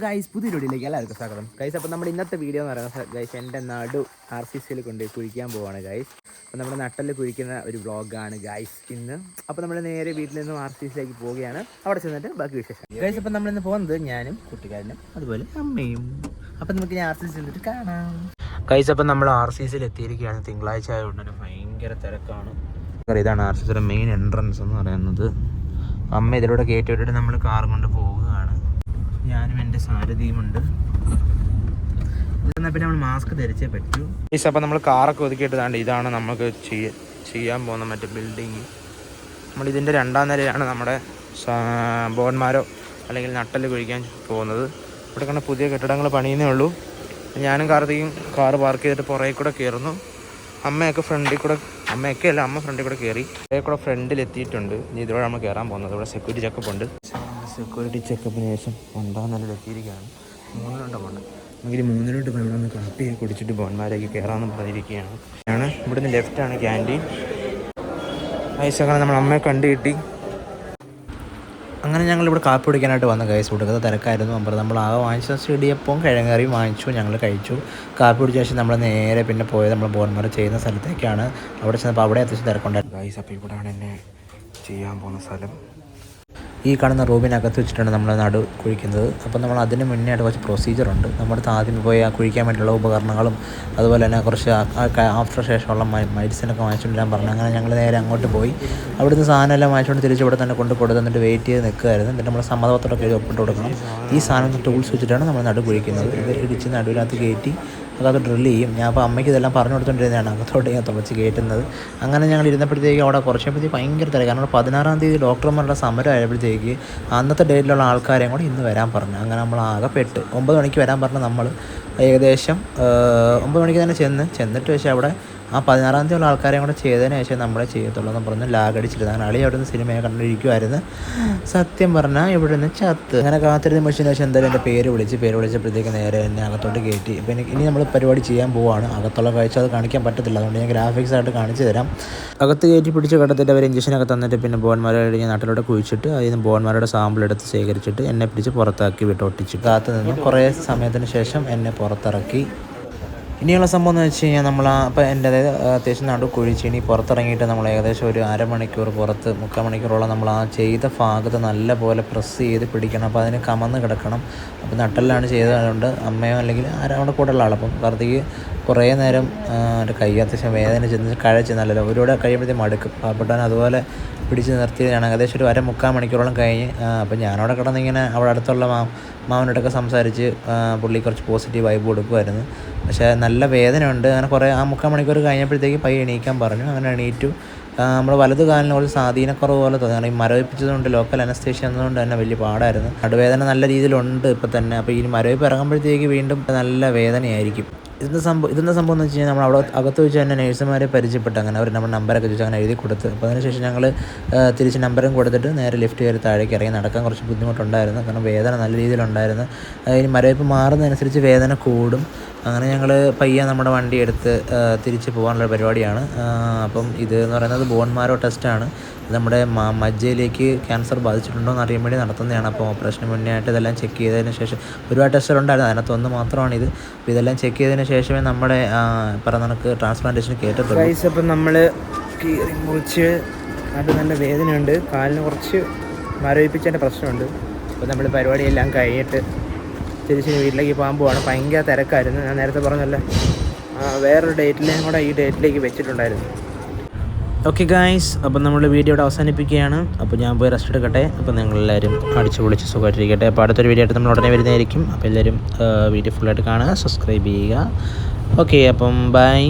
Guys പുതിയ വീഡിയോയിലേക്ക് എല്ലാവർക്കും സ്വാഗതം. ഗൈസ് അപ്പോൾ നമ്മുടെ ഇന്നത്തെ വീഡിയോ എന്ന് പറയുന്നത് ഗൈസ് എന്റെ നാട് ആർ സി സിയിൽ കൊണ്ട് കുഴിക്കാൻ പോവാണ് ഗൈസ് അപ്പോൾ നമ്മുടെ നട്ടൽ കുഴിക്കുന്ന ഒരു വ്ളോഗാണ് ഗൈസ് ഇന്ന്. അപ്പോൾ നമ്മൾ നേരെ വീട്ടിൽ നിന്നും ആർ സി സിയിലേക്ക് പോവുകയാണ്. അവിടെ ചെന്നിട്ട് ബാക്കി വിശേഷം. ഗൈസ് അപ്പോൾ നമ്മളിന്ന് പോകുന്നത് ഞാനും കുട്ടിക്കാരനും അതുപോലെ അമ്മയും. അപ്പോൾ നമുക്ക് ഞാൻ ആർ സി സി ചെന്നിട്ട് കാണാം. ഗൈസ് അപ്പോൾ നമ്മൾ ആർ സി സിയിൽ എത്തിയിരിക്കുകയാണ്. തിങ്കളാഴ്ച ആയതുകൊണ്ട് ഭയങ്കര തിരക്കാണ്. ഇതാണ് ആർ സി സിയുടെ മെയിൻ എൻട്രൻസ് എന്ന് പറയുന്നത്. അമ്മ ഇതിലൂടെ കയറ്റി വിട്ടിട്ട് നമ്മൾ കാർ കൊണ്ട് പോവുകയാണ്. ഞാനും എന്റെ സാരഥിയുമുണ്ട്. എന്നാൽ പിന്നെ നമ്മൾ മാസ്ക് ധരിച്ചേ പറ്റൂ. ഈസ് അപ്പോൾ നമ്മൾ കാറൊക്കെ ഒതുക്കിയിട്ടാണ്ട് ഇതാണ് നമുക്ക് ചെയ്യാൻ പോകുന്ന മറ്റേ ബിൽഡിങ് നമ്മൾ ഇതിന്റെ രണ്ടാം നിലയാണ് നമ്മുടെ ബോൺമാരോ അല്ലെങ്കിൽ നട്ടൽ കുഴിക്കാൻ പോകുന്നത്. ഇവിടെ കണ്ട പുതിയ കെട്ടിടങ്ങൾ പണിയുന്നേ ഉള്ളൂ. ഞാനും കാർത്തിയും കാറ് പാർക്ക് ചെയ്തിട്ട് പുറകെ കൂടെ കയറുന്നു. അമ്മയൊക്കെ ഫ്രണ്ടിൽ കൂടെ അമ്മയൊക്കെ അല്ല അമ്മ ഫ്രണ്ടിൽ കൂടെ കയറി. കൂടെ ഫ്രണ്ടിൽ എത്തിയിട്ടുണ്ട് ഇനി ഇതിലൂടെ നമ്മൾ കയറാൻ പോകുന്നത്. ഇവിടെ സെക്യൂരിറ്റി ചെക്കപ്പ് ഉണ്ട്. സെക്യൂരിറ്റി ചെക്കപ്പിന് ശേഷം ഒണ്ടാം നിലയിൽ എത്തിയിരിക്കുകയാണ്. മൂന്നിലോട്ട് പോകണ്ട. നമുക്ക് മൂന്നിലോട്ട് പോയി ഇവിടെ നിന്ന് കാപ്പിയൊക്കെ കുടിച്ചിട്ട് ബോൺമാരേക്ക് കയറാമെന്ന് പറഞ്ഞിരിക്കുകയാണ്. ആണ് ഇവിടുന്ന് ലെഫ്റ്റാണ് ക്യാന്റീൻ ഐസൊക്കെ നമ്മൾ അമ്മയെ കണ്ടു കിട്ടി. അങ്ങനെ ഞങ്ങൾ ഇവിടെ കാപ്പി കുടിക്കാനായിട്ട് വന്ന കൈസ് കൊടുക്കുന്നത് തിരക്കായിരുന്നു. അപ്പോൾ നമ്മൾ ആ വാങ്ങിച്ച സ്റ്റേഡിയപ്പം കിഴങ്ങറിയും വാങ്ങിച്ചു ഞങ്ങൾ കഴിച്ചു. കാപ്പി കുടിച്ച ശേഷം നമ്മൾ നേരെ പിന്നെ പോയത് നമ്മൾ ബോൺമറ ചെയ്യുന്ന സ്ഥലത്തേക്കാണ്. അവിടെ ചെന്നപ്പോൾ അവിടെ അത്യാവശ്യം തിരക്കുണ്ടായിരുന്നു. ഗൈസ് അപ്പോൾ ഇവിടെയാണ് എന്നെ ചെയ്യാൻ പോകുന്ന സ്ഥലം. ഈ കാണുന്ന റൂമിനകത്ത് വെച്ചിട്ടാണ് നമ്മൾ നടു കുഴിക്കുന്നത്. അപ്പോൾ നമ്മൾ അതിന് മുന്നേ ആയിട്ട് കുറച്ച് പ്രൊസീജിയറുണ്ട് നമ്മുടെ ആദ്യം പോയി ആ കുഴിക്കാൻ വേണ്ടിയുള്ള ഉപകരണങ്ങളും അതുപോലെ തന്നെ കുറച്ച് ആഫ്റ്റർ ശേഷമുള്ള മെഡിസിനൊക്കെ വാങ്ങിച്ചുകൊണ്ട് ഞാൻ പറഞ്ഞു. അങ്ങനെ ഞങ്ങൾ നേരെ അങ്ങോട്ട് പോയി. അവിടുന്ന് സാധനം എല്ലാം വാങ്ങിച്ചുകൊണ്ട് തിരിച്ച് ഇവിടെ തന്നെ കൊണ്ട് കൊടുത്ത് എന്നിട്ട് വെയിറ്റ് ചെയ്ത് നിൽക്കുകയായിരുന്നു എന്നിട്ട് നമ്മൾ സമ്മതപത്രമൊക്കെ ഒപ്പിട്ട് കൊടുക്കണം. ഈ സാധനം ടൂൾസ് വെച്ചിട്ടാണ് നമ്മൾ നടു കുഴിക്കുന്നത്. ഇത് ഇടിച്ച് നടുവിനകത്ത് കയറ്റി അതൊക്കെ ഡ്രില്ല് ചെയ്യും. ഞാൻ അപ്പോൾ അമ്മയ്ക്ക് ഇതെല്ലാം പറഞ്ഞു കൊടുത്തോണ്ടിരുന്നതാണ്. അകത്തോട്ട് ഞാൻ തുളച്ച് കയറ്റുന്നത്. അങ്ങനെ ഞങ്ങൾ ഇരുന്നപ്പോഴത്തേക്ക് അവിടെ കുറച്ചപ്പോഴത്തേക്ക് ഭയങ്കര തിരക്ക്. കാരണം പതിനാറാം തീയതി ഡോക്ടർമാരുടെ സമരം ആയപ്പോഴത്തേക്ക് അന്നത്തെ ഡേറ്റിലുള്ള ആൾക്കാരെയും കൂടി ഇന്ന് വരാൻ പറഞ്ഞു. അങ്ങനെ നമ്മൾ ആകെ പെട്ട് ഒമ്പത് മണിക്ക് വരാൻ പറഞ്ഞു നമ്മൾ ഏകദേശം ഒമ്പത് മണിക്ക് തന്നെ ചെന്ന്. ചെന്നിട്ട് പക്ഷേ അവിടെ ആ പതിനാറാം തീയതി ഉള്ള ആൾക്കാരെയും കൂടെ ചെയ്തതിന് ശേഷം നമ്മളെ ചെയ്യത്തുള്ളൂ എന്ന് പറഞ്ഞ് ലാഗ് അടിച്ചിരുന്നു അങ്ങനെ അളി അവിടെ നിന്ന് സിനിമയെ കണ്ടിരിക്കുമായിരുന്നു സത്യം പറഞ്ഞാൽ ഇവിടെ നിന്ന് ചത്ത്. അങ്ങനെ കാത്തിരുന്ന മനുഷ്യന് ശേഷം എന്തായാലും എന്റെ പേര് വിളിച്ച് പേര് വിളിച്ചപ്പോഴത്തേക്ക് നേരെ എന്നെ അകത്തോട്ട് കയറ്റി. ഇപ്പം എനിക്ക് ഇനി നമ്മൾ പരിപാടി ചെയ്യാൻ പോവാണ്. അകത്തുള്ള കാഴ്ച അത് കാണിക്കാൻ പറ്റത്തില്ല. അതുകൊണ്ട് ഞാൻ ഗ്രാഫിക്സ് ആയിട്ട് കാണിച്ചു തരാം. അകത്ത് കയറ്റി പിടിച്ച് കിടത്തിട്ട് അവർ ഇഞ്ചക്ഷനൊക്കെ തന്നിട്ട് പിന്നെ ബോൺമാരെ കഴിഞ്ഞ് നാട്ടിലോട്ട് കുഴിച്ചിട്ട് അതിൽ നിന്ന് ബോൺമാരുടെ സാമ്പിൾ എടുത്ത് ശേഖരിച്ചിട്ട് എന്നെ പിടിച്ച് പുറത്താക്കി വിട്ട് ഒട്ടിച്ചു കാത്തു നിന്ന് കുറേ സമയത്തിന് ശേഷം എന്നെ പുറത്തിറക്കി. ഇനിയുള്ള സംഭവം എന്ന് വെച്ച് കഴിഞ്ഞാൽ നമ്മൾ അപ്പോൾ എന്റെ അതായത് അത്യാവശ്യം നടു കുഴിച്ച് ഇനി പുറത്തിറങ്ങിയിട്ട് നമ്മൾ ഏകദേശം ഒരു അരമണിക്കൂർ പുറത്ത് മുക്കാൽ മണിക്കൂറോളം നമ്മൾ ആ ചെയ്ത ഭാഗത്ത് നല്ല പോലെ പ്രസ് ചെയ്ത് പിടിക്കണം. അപ്പോൾ അതിന് കമന്ന് കിടക്കണം. അപ്പോൾ നട്ടലിലാണ് ചെയ്തതുകൊണ്ട് അമ്മയോ അല്ലെങ്കിൽ ആരും അവിടെ കൂടെയുള്ള ആളപ്പം വെറുതെ കുറേ നേരം എന്റെ കൈ അത്യാവശ്യം വേദന ചെന്ന് കഴച്ച് നല്ലല്ലോ ഒരുപാട് കഴിയുമ്പോഴത്തേക്കും മടുക്കും. പാവപ്പെട്ടാൻ അതുപോലെ പിടിച്ച് നിർത്തിയതാണ് ഏകദേശം ഒരു അര മുക്കാൽ മണിക്കൂറോളം കഴിഞ്ഞ് അപ്പോൾ ഞാനവിടെ കിടന്നിങ്ങനെ അവിടെ അടുത്തുള്ള മാ മാമനോടൊക്കെ സംസാരിച്ച് പുള്ളി കുറച്ച് പോസിറ്റീവ് വൈബ് കൊടുക്കുമായിരുന്നു പക്ഷേ നല്ല വേദനയുണ്ട്. അങ്ങനെ കുറേ ആ മുക്കാൽ മണിക്കൂർ കഴിഞ്ഞപ്പോഴത്തേക്ക് പൈ എണീക്കാൻ പറഞ്ഞു. അങ്ങനെ എണീറ്റു. നമ്മൾ വലത് കാലിന് കുറച്ച് സ്വാധീനക്കുറവ് പോലെ തോന്നി. കാരണം ഈ മരവിപ്പിച്ചതുകൊണ്ട് ലോക്കൽ അനസ്തേഷ്യ എന്നതുകൊണ്ട് തന്നെ വലിയ പാടായിരുന്നു. നടുവേദന നല്ല രീതിയിലുണ്ട് ഇപ്പം തന്നെ. അപ്പോൾ ഈ മരവിപ്പ് ഇറങ്ങുമ്പോഴത്തേക്ക് വീണ്ടും നല്ല വേദനയായിരിക്കും. ഇതെന്താ സംഭവം ഇതിന്റെ സംഭവം എന്ന് വെച്ച് കഴിഞ്ഞാൽ നമ്മൾ അവിടെ അകത്ത് വെച്ച് തന്നെ നേഴ്സുമാരെ പരിചയപ്പെട്ട്. അങ്ങനെ അവർ നമ്മൾ നമ്പറൊക്കെ ചോദിച്ചു അങ്ങനെ എഴുതി കൊടുത്ത്. അപ്പോൾ അതിനുശേഷം ഞങ്ങൾ തിരിച്ച് നമ്പറും കൊടുത്തിട്ട് നേരെ ലിഫ്റ്റ് കയറി താഴേക്ക് ഇറങ്ങി. നടക്കാൻ കുറച്ച് ബുദ്ധിമുട്ടുണ്ടായിരുന്നു. കാരണം വേദന നല്ല രീതിയിലുണ്ടായിരുന്നു. ഇനി മരവിപ്പ് മാറുന്നതനുസരിച്ച് വേദന കൂടും. അങ്ങനെ ഞങ്ങൾ പയ്യെ നമ്മുടെ വണ്ടി എടുത്ത് തിരിച്ച് പോകാനുള്ള പരിപാടിയാണ്. അപ്പം ഇത് എന്ന് പറയുന്നത് ബോൺമാരോ ടെസ്റ്റാണ്. നമ്മുടെ മജ്ജയിലേക്ക് ക്യാൻസർ ബാധിച്ചിട്ടുണ്ടോ എന്ന് അറിയാൻ വേണ്ടി നടത്തുന്നതാണ്. അപ്പോൾ ഓപ്പറേഷന് മുന്നേ ആയിട്ട് ഇതെല്ലാം ചെക്ക് ചെയ്തതിന് ശേഷം ഒരുപാട് ടെസ്റ്റുകളുണ്ടായിരുന്നു അതിനകത്ത് ഒന്ന് മാത്രമാണ് ഇത്. ഇതെല്ലാം ചെക്ക് ചെയ്തതിന് ശേഷമേ നമ്മുടെ പറഞ്ഞ നമുക്ക് ട്രാൻസ്പ്ലാന്റേഷൻ കേട്ടിട്ടുള്ളൂ. അപ്പം നമ്മൾ മുറിച്ച് അത് നല്ല വേദനയുണ്ട്. കാലിന് കുറച്ച് മരവിപ്പിച്ചതിന്റെ പ്രശ്നമുണ്ട്. അപ്പോൾ നമ്മൾ പരിപാടിയെല്ലാം കഴിഞ്ഞിട്ട് തിരിച്ച് വീട്ടിലേക്ക് പോകാൻ പോവാണ്. ഭയങ്കര തിരക്കായിരുന്നു. ഞാൻ നേരത്തെ പറഞ്ഞല്ലേ. വേറൊരു ഡേറ്റിലേയും കൂടെ ഈ ഡേറ്റിലേക്ക് വെച്ചിട്ടുണ്ടായിരുന്നു. ഓക്കെ ഗായ്സ് അപ്പം നമ്മൾ വീഡിയോ ഇവിടെ അവസാനിപ്പിക്കുകയാണ്. അപ്പോൾ ഞാൻ പോയി റെസ്റ്റ് എടുക്കട്ടെ. അപ്പോൾ നിങ്ങളെല്ലാവരും അടിച്ചു പൊളിച്ച് സുഖമായിട്ടിരിക്കട്ടെ. അപ്പോൾ അടുത്തൊരു വീഡിയോ ആയിട്ട് നമ്മൾ ഉടനെ വരുന്നതായിരിക്കും. അപ്പോൾ എല്ലാവരും വീഡിയോ ഫുള്ളായിട്ട് കാണുക സബ്സ്ക്രൈബ് ചെയ്യുക. ഓക്കെ അപ്പം ബൈ